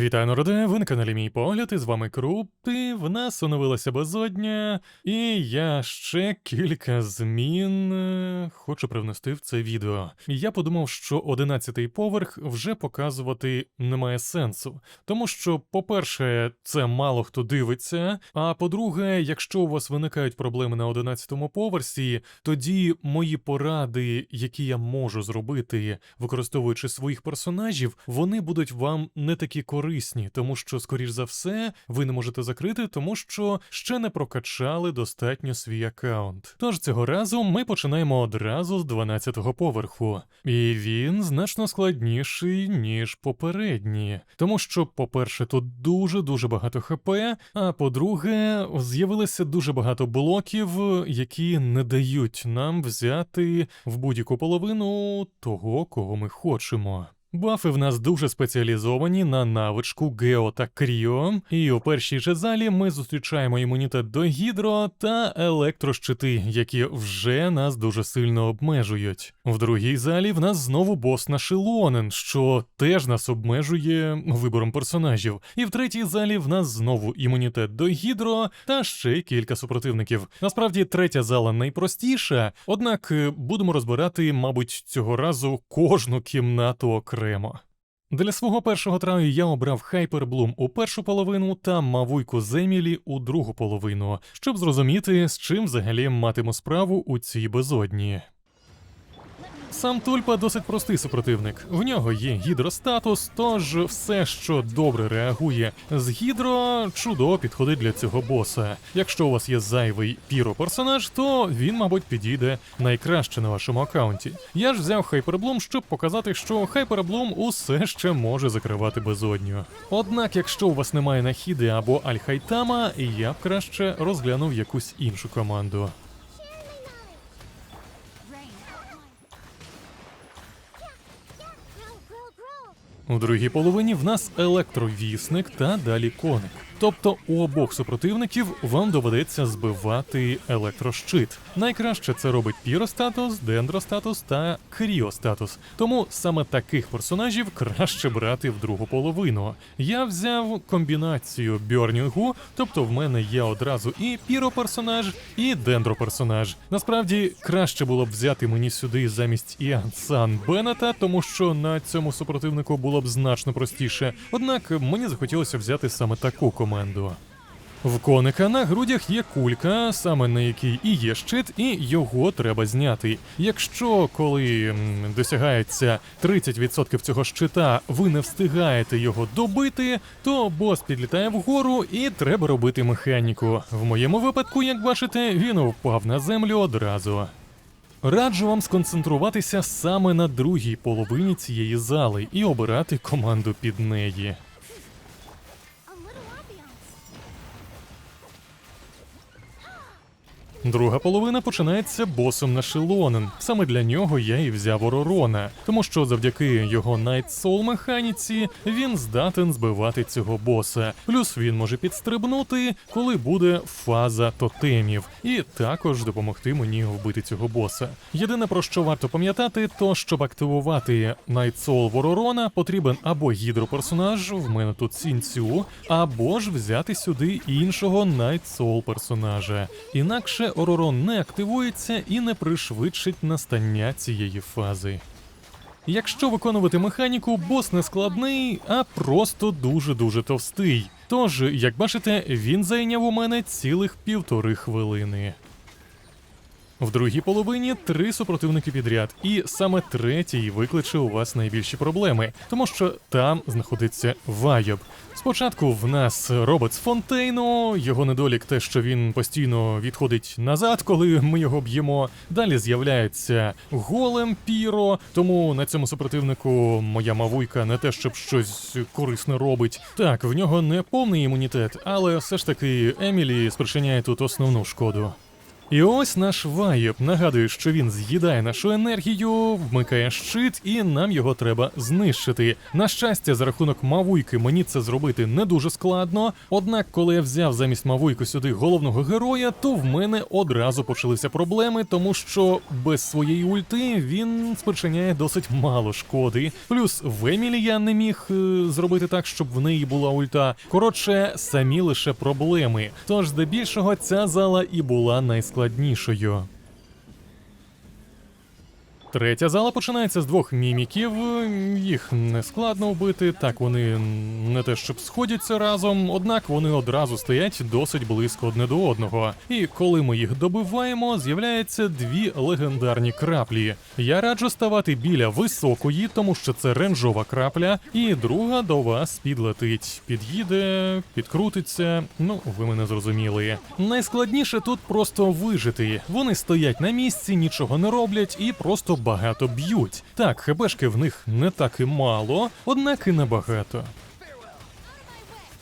Вітаю народе, ви на каналі Мій Погляд, і з вами Крупти. В нас оновилася безодня, і я ще кілька змін е, хочу привнести в це відео. Я подумав, що 11-й поверх вже показувати немає сенсу, тому що, по-перше, це мало хто дивиться. А по-друге, якщо у вас виникають проблеми на 11-му поверсі, тоді мої поради, які я можу зробити, використовуючи своїх персонажів, вони будуть вам не такі корисні, тому що, скоріш за все, ви не можете закрити, тому що ще не прокачали достатньо свій аккаунт. Тож цього разу ми починаємо одразу з 12-го поверху, і він значно складніший, ніж попередні, тому що, по-перше, тут дуже дуже багато хп, а по-друге, з'явилося дуже багато блоків, які не дають нам взяти в будь-яку половину того, кого ми хочемо. Бафи в нас дуже спеціалізовані на навичку Гео та Кріо, і у першій же залі ми зустрічаємо імунітет до гідро та електрощити, які вже нас дуже сильно обмежують. В другій залі в нас знову бос на Шилонен, що теж нас обмежує вибором персонажів. І в третій залі в нас знову імунітет до гідро та ще кілька супротивників. Насправді, третя зала найпростіша, однак е, будемо розбирати, мабуть, цього разу кожну кімнату окремо. Для свого першого траю я обрав Хайперблум у першу половину та Мавуйку Земілі у другу половину, щоб зрозуміти, з чим взагалі матиму справу у цій безодні. Сам Тульпа досить простий супротивник. В нього є гідростатус, тож все, що добре реагує з гідро, чудово підходить для цього боса. Якщо у вас є зайвий піро-персонаж, то він, мабуть, підійде найкраще на вашому аккаунті. Я ж взяв Хайперблум, щоб показати, що Хайперблум усе ще може закривати безодню. Однак, якщо у вас немає Нахіди або Альхайтама, я б краще розглянув якусь іншу команду. У другій половині в нас електровісник та далі коник. Тобто у обох супротивників вам доведеться збивати електрощит. Найкраще це робить піростатус, дендростатус та кріостатус. Тому саме таких персонажів краще брати в другу половину. Я взяв комбінацію бьорнінгу, тобто в мене є одразу і піроперсонаж, і дендроперсонаж. Насправді краще було б взяти мені сюди замість Іан Сан Беннета, тому що на цьому супротивнику було б значно простіше. Однак мені захотілося взяти саме таку команду. В коника на грудях є кулька, саме на якій і є щит, і його треба зняти. Якщо коли досягається 30% цього щита, ви не встигаєте його добити, то бос підлітає вгору і треба робити механіку. В моєму випадку, як бачите, він впав на землю одразу. Раджу вам сконцентруватися саме на другій половині цієї зали і обирати команду під неї. Друга половина починається босом на Шилонен. Саме для нього я і взяв Оророна, тому що завдяки його Soul механіці він здатен збивати цього боса. Плюс він може підстрибнути, коли буде фаза тотемів, і також допомогти мені вбити цього боса. Єдине про що варто пам'ятати, то щоб активувати Night Soul в Оророна, потрібен або гідроперсонаж, в мене тут сінцю, або ж взяти сюди іншого Soul персонажа. Інакше Оророн не активується і не пришвидшить настання цієї фази. Якщо виконувати механіку, бос не складний, а просто дуже-дуже товстий. Тож, як бачите, він зайняв у мене цілих півтори хвилини. В другій половині три супротивники підряд, і саме третій викличе у вас найбільші проблеми, тому що там знаходиться Вайоб. Спочатку в нас робот з фонтейну, його недолік те, що він постійно відходить назад, коли ми його б'ємо. Далі з'являється голем Піро, тому на цьому супротивнику моя мавуйка не те, щоб щось корисне робить. Так, в нього не повний імунітет, але все ж таки Емілі спричиняє тут основну шкоду. І ось наш вайб нагадує, що він з'їдає нашу енергію, вмикає щит, і нам його треба знищити. На щастя, за рахунок мавуйки мені це зробити не дуже складно. Однак, коли я взяв замість мавуйки сюди головного героя, то в мене одразу почалися проблеми, тому що без своєї ульти він спричиняє досить мало шкоди. Плюс в Емілі я не міг е, зробити так, щоб в неї була ульта. Коротше, самі лише проблеми. Тож, здебільшого, ця зала і була найскладнішою. Третя зала починається з двох міміків. Їх не складно вбити. Так вони не те, щоб сходяться разом, однак вони одразу стоять досить близько одне до одного. І коли ми їх добиваємо, з'являються дві легендарні краплі. Я раджу ставати біля високої, тому що це ренжова крапля, і друга до вас підлетить, під'їде, підкрутиться. Ну, ви мене зрозуміли. Найскладніше тут просто вижити. Вони стоять на місці, нічого не роблять і просто багато б'ють. Так, хебешки в них не так і мало, однак і небагато.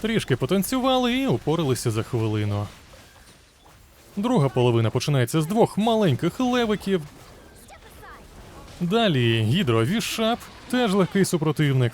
Трішки потанцювали і упоралися за хвилину. Друга половина починається з двох маленьких левиків. Далі гідровішап, теж легкий супротивник.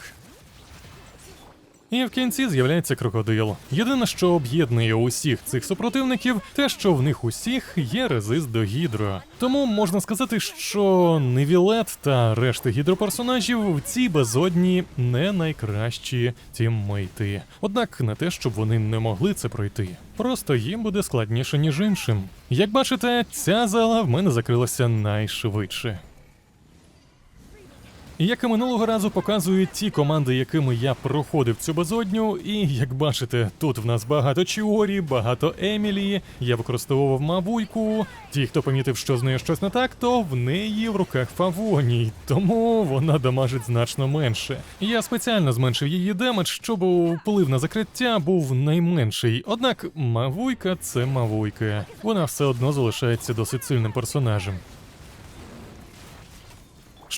І в кінці з'являється крокодил. Єдине, що об'єднує усіх цих супротивників, те, що в них усіх є резист до гідро. Тому можна сказати, що Невілет та решта гідроперсонажів в цій безодні не найкращі тіммейти. Однак не те, щоб вони не могли це пройти. Просто їм буде складніше, ніж іншим. Як бачите, ця зала в мене закрилася найшвидше. Як і минулого разу показують ті команди, якими я проходив цю безодню, і як бачите, тут в нас багато Чіорі, багато Емілі. Я використовував мавуйку. Ті, хто помітив, що з нею щось не так, то в неї в руках фавоній, тому вона дамажить значно менше. Я спеціально зменшив її демедж, щоб вплив на закриття був найменший. Однак мавуйка це мавуйка. Вона все одно залишається досить сильним персонажем.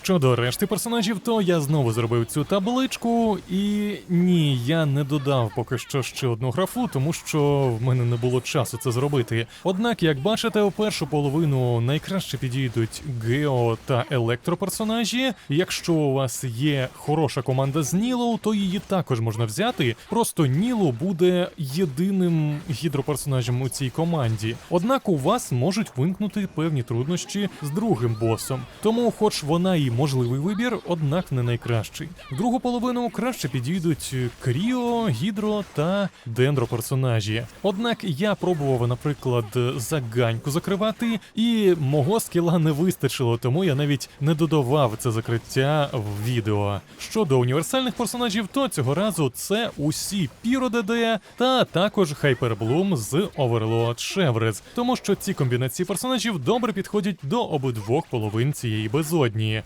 Щодо решти персонажів, то я знову зробив цю табличку, і ні, я не додав поки що ще одну графу, тому що в мене не було часу це зробити. Однак, як бачите, у першу половину найкраще підійдуть гео та електроперсонажі. Якщо у вас є хороша команда з Нілоу, то її також можна взяти. Просто Ніло буде єдиним гідроперсонажем у цій команді. Однак у вас можуть виникнути певні труднощі з другим босом. Тому, хоч вона і можливий вибір, однак не найкращий. Другу половину краще підійдуть Кріо, Гідро та Дендро персонажі. Однак я пробував, наприклад, заганьку закривати, і мого скіла не вистачило, тому я навіть не додавав це закриття в відео. Щодо універсальних персонажів, то цього разу це усі Піро ДД та також Хайперблум з Overlord Chevres, тому що ці комбінації персонажів добре підходять до обидвох половин цієї безодні.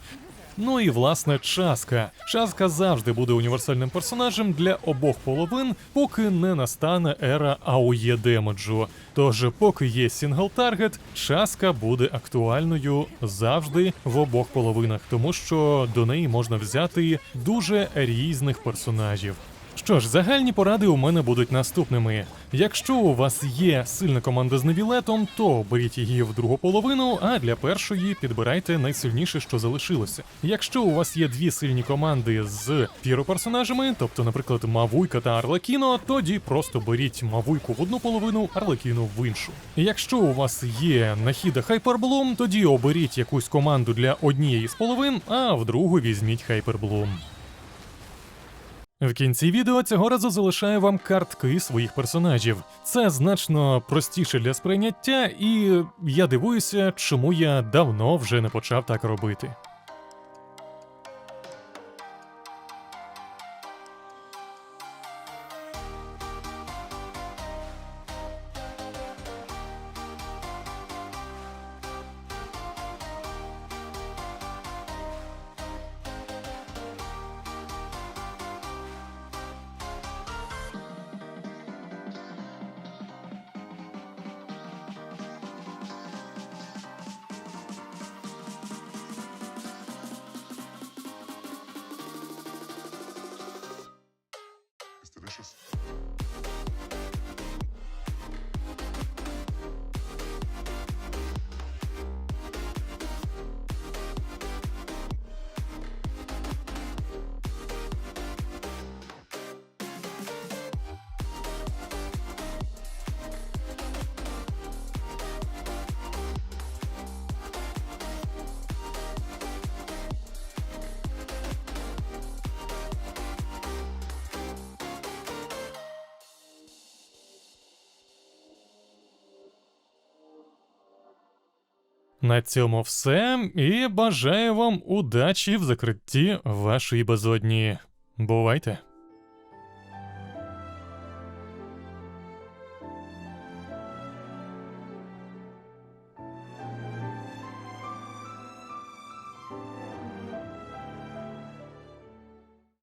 Ну і власне Часка. Часка завжди буде універсальним персонажем для обох половин, поки не настане ера АОЄ демеджу. Тож, поки є сінгл таргет, Часка буде актуальною завжди в обох половинах, тому що до неї можна взяти дуже різних персонажів. Що ж, загальні поради у мене будуть наступними. Якщо у вас є сильна команда з невілетом, то беріть її в другу половину, а для першої підбирайте найсильніше, що залишилося. Якщо у вас є дві сильні команди з піроперсонажами, тобто, наприклад, Мавуйка та Арлекіно, тоді просто беріть Мавуйку в одну половину, Арлекіно в іншу. Якщо у вас є Нахіда Хайперблум, тоді оберіть якусь команду для однієї з половин, а в другу візьміть Хайперблум. В кінці відео цього разу залишаю вам картки своїх персонажів. Це значно простіше для сприйняття, і я дивуюся, чому я давно вже не почав так робити. It's На цьому все, і бажаю вам удачі в закритті вашої безодні. Бувайте!